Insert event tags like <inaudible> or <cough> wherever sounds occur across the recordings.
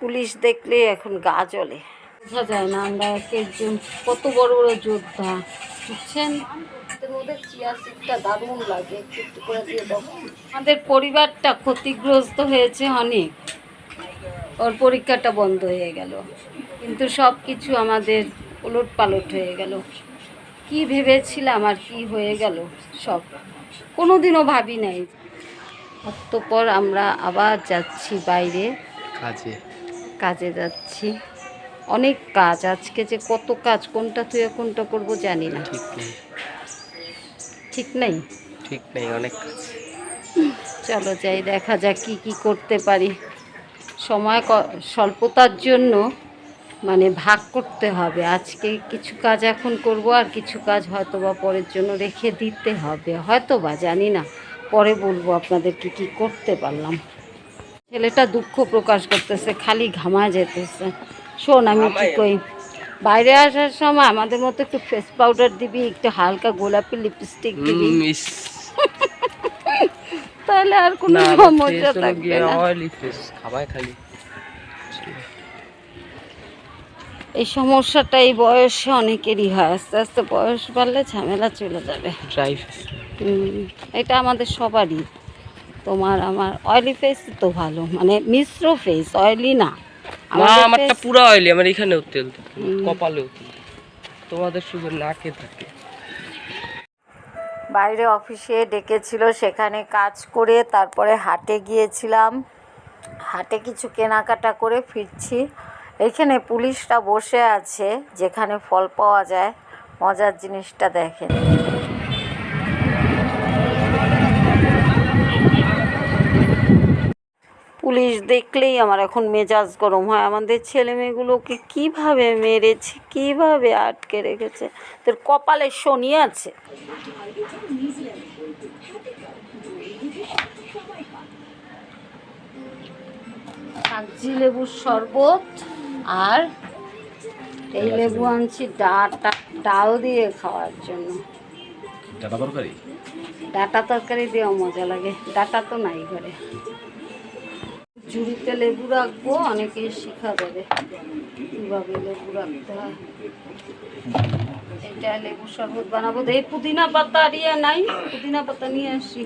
Police দেখলে এখন গা জ্বলে। বোঝা যায় না আমরা এক একজন কত বড় বড় যোদ্ধা বুঝছেন? ওদের চিয়া সিটটা দারুণ লাগে একটু একটু করে দিয়ে দেবো আমাদের পরিবারটা ক্ষতিগ্রস্ত হয়েছে অনেক। ওর পরীক্ষাটা বন্ধ হয়ে গেল। কিন্তু সব কিছু আমাদের উলট পালট হয়ে গেল। কি ভেবেছিলাম আর কি হয়ে গেল সব কোনোদিনও ভাবি নাই। অতঃপর আমরা আবার যাচ্ছি বাইরে। কাজে। কাজে যাচ্ছি। অনেক কাজ আজকে যে কত কাজ কোনটা তুই কোনটা করব জানি না। ঠিক নেই। ঠিক নেই? ঠিক নেই অনেক কাজ। চলো যাই দেখা যাক কি কি করতে পারি। সময় স্বল্পতার জন্য মানে ভাগ করতে হবে। আজকে কিছু কাজ এখন করব আর কিছু কাজ হয়তো বা পরের জন্য রেখে দিতে হবে। হয়তো বা জানি না। পরে বলব আপনাদের কি কি করতে পারলাম। ছেলেটা দুঃখ প্রকাশ করতেছে খালি ঘামায় যেতেছে। শোন আমি কি কই বাইরে আসার সময় আমাদের মতো একটু ফেস পাউডার দিবি একটু হালকা গোলাপি লিপস্টিক দিবি। <laughs> তাহলে আর কোনো সমস্যা থাকবে না। খাবাই খালি। এই সমস্যাটা এই বয়সে অনেকেরই হয় আস্তে আস্তে বয়স বাড়লে ঝামেলা চলে যাবে। এটা আমাদের সবারই। তোমার আমার অয়েলি ফেস তো ভালো মানে মিশ্র ফেস অয়েলি না। আমাদের আমারটা পুরো অয়েলি আমার এখানেও তেল। কপালেও তেল তোমাদের শুধু নাকে থাকে। বাইরে অফিসে ডেকেছিল সেখানে কাজ করে তারপরে হাটে গিয়েছিলাম। হাটে কিছু কেনাকাটা করে ফিরছি। এখানে পুলিশটা বসে আছে যেখানে ফল পাওয়া যায়। মজার জিনিসটা দেখেন। পুলিশ দেখলেই আমার এখন মেজাজ গরম হয়। আমাদের ছেলে মেয়েগুলোকে কীভাবে মেরেছে কীভাবে আটকে রেখেছে? তোর কপালে শনি আছে? কাগজি লেবুর শরবত আর এই লেবু আনছি ডাটা ডাল দিয়ে খাওয়ার জন্য। ডাটা তরকারি? ডাটা তরকারি দিয়েও মজা লাগে। ডাটা তো নাই ঘরে। ঝুড়িতে লেবু রাখব, অনেকে শিখা দেবে। কীভাবে লেবু রাখতে হয়। এটা লেবু শরবত বানাবো। এই পুদিনা পাতা ইয়ে নাই, পুদিনা পাতা নিয়ে আসি।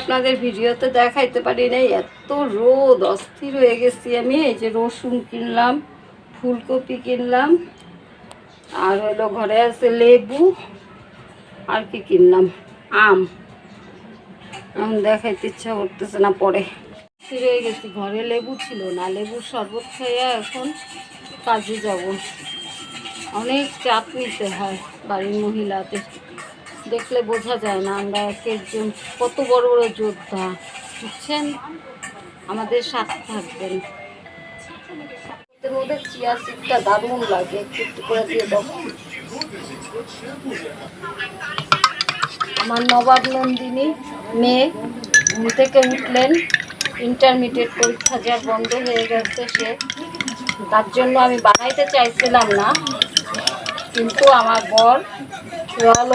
আপনাদের ভিডিওতে দেখাইতে পারি নাই, এত রোদ, অস্থির হয়ে গেছি আমি। এই যে রসুন কিনলাম, ফুলকপি কিনলাম। আর হলো ঘরে আছে লেবু। আর কি কিনলাম? আম। এখন দেখাইতে ইচ্ছা করতেছে না পরে। হয়ে গেছি, ঘরে লেবু ছিল না। লেবুর শরবত খাইয়া এখন কাজে যাব। অনেক চাপ নিতে হয় বাড়ির মহিলাদের। দেখলে বোঝা যায় না আমরা এক একজন কত বড় বড় যোদ্ধা। বুঝছেন? আমাদের সাথে থাকবেন। ওদের চিয়া দারুণ লাগে দিয়ে দেবো আমার নবাব নন্দিনী মেয়ে ঘুম থেকে উঠলেন। ইন্টারমিডিয়েট পরীক্ষা যা বন্ধ হয়ে গেছে সে। তার জন্য আমি বানাইতে চাইছিলাম না, কিন্তু আমার বর রয়াল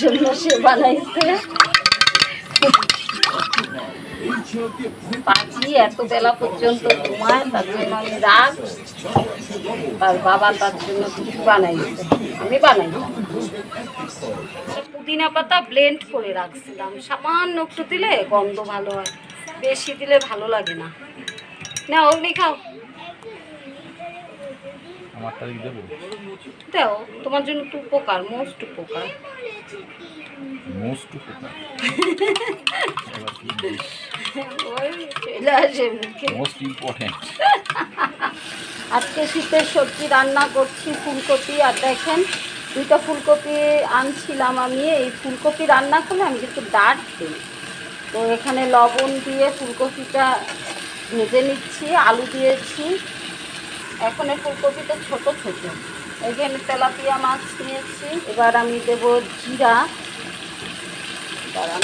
জন্য সে বানাইছে। পাখি এত বেলা পর্যন্ত ঘুমায় তার জন্য আমি রাগ। তার বাবা তার জন্য আমি বানাই। পুদিনা পাতা ব্লেন্ড করে রাখছিলাম। সামান্য একটু দিলে গন্ধ ভালো হয়। বেশি দিলে ভালো লাগে না। না অগ্নি খাও। দাও তোমার জন্য একটু উপকার মোস্ট উপকার। মোস্ট মোস্ট ইম্পর্টেন্ট আজকে শীতের সবজি রান্না করছি ফুলকপি, আর দেখেন দুইটা ফুলকপি আনছিলাম আমি। এই ফুলকপি রান্না করলে আমি কিন্তু ডাট দিই। তো এখানে লবণ দিয়ে ফুলকপিটা ভেজে নিচ্ছি, আলু দিয়েছি। এখন এই ফুলকপিটা ছোট ছোট। এখানে তেলাপিয়া মাছ নিয়েছি, এবার আমি দেব জিরা। দাঁড়ান।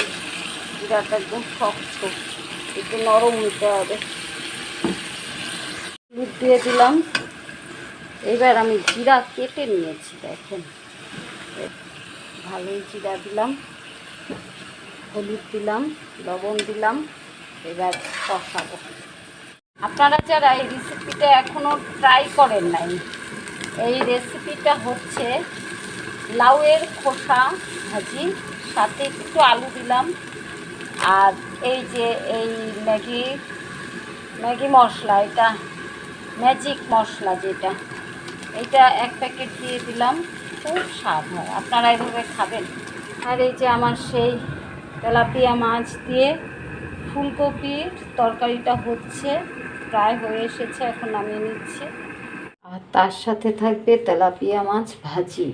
জিরাটা একদম শক্ত। একটু নরম হতে হবে। হলুদ দিয়ে দিলাম। এবার আমি জিরা কেটে নিয়েছি, দেখেন। ভালোই জিরা দিলাম। হলুদ দিলাম, লবণ দিলাম, এবার কষাবো। আপনারা যারা এই রেসিপিটা এখনও ট্রাই করেন নাই, এই রেসিপিটা হচ্ছে লাউয়ের খোসা ভাজি। সাথে একটু আলু দিলাম। আর এই যে এই ম্যাগি ম্যাগি মশলা, এটা ম্যাজিক মশলা যেটা, এটা এক প্যাকেট দিয়ে দিলাম। খুব স্বাদ হয়। আপনারা এভাবে খাবেন। আর এই যে আমার সেই তেলাপিয়া মাছ দিয়ে ফুলকপির তরকারিটা হচ্ছে, প্রায় হয়ে এসেছে, এখন নামিয়ে নিচ্ছি। আর তার সাথে থাকবে তেলাপিয়া মাছ ভাজি।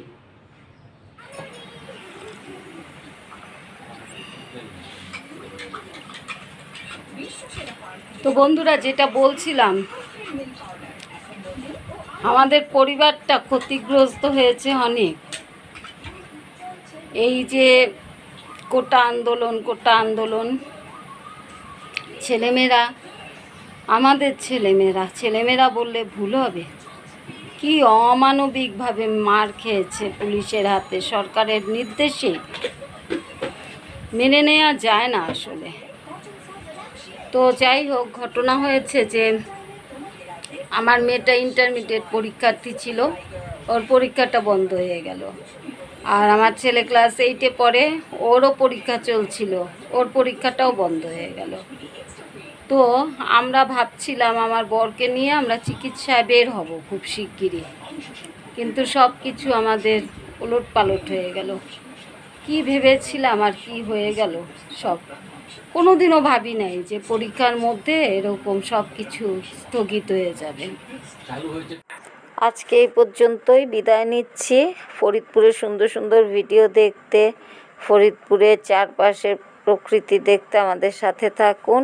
তো বন্ধুরা, যেটা বলছিলাম, আমাদের পরিবারটা ক্ষতিগ্রস্ত হয়েছে অনেক। এই যে কোটা আন্দোলন কোটা আন্দোলন, ছেলেমেয়েরা, আমাদের ছেলেমেয়েরা ছেলেমেয়েরা বললে ভুল হবে। কি অমানবিকভাবে মার খেয়েছে পুলিশের হাতে, সরকারের নির্দেশে? মেনে নেওয়া যায় না আসলে। তো যাই হোক, ঘটনা হয়েছে যে আমার মেয়েটা ইন্টারমিডিয়েট পরীক্ষার্থী ছিল। ওর পরীক্ষাটা বন্ধ হয়ে গেল। আর আমার ছেলে ক্লাস এইটে পড়ে, ওরও পরীক্ষা চলছিল। ওর পরীক্ষাটাও বন্ধ হয়ে গেল। তো আমরা ভাবছিলাম, আমার বরকে নিয়ে আমরা চিকিৎসায় বের হব খুব শিগগিরই। কিন্তু সব কিছু আমাদের ওলট পালট হয়ে গেল। কি ভেবেছিলাম আর কি হয়ে গেল সব। কোনোদিনও ভাবি নাই যে পরীক্ষার মধ্যে এরকম সব কিছু স্থগিত হয়ে যাবে। আজকে এই পর্যন্তই, বিদায় নিচ্ছি। ফরিদপুরের সুন্দর সুন্দর ভিডিও দেখতে, ফরিদপুরের চারপাশের প্রকৃতি দেখতে আমাদের সাথে থাকুন।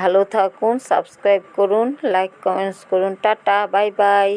ভালো থাকুন, সাবস্ক্রাইব করুন, লাইক, কমেন্টস করুন। Tata, bye by.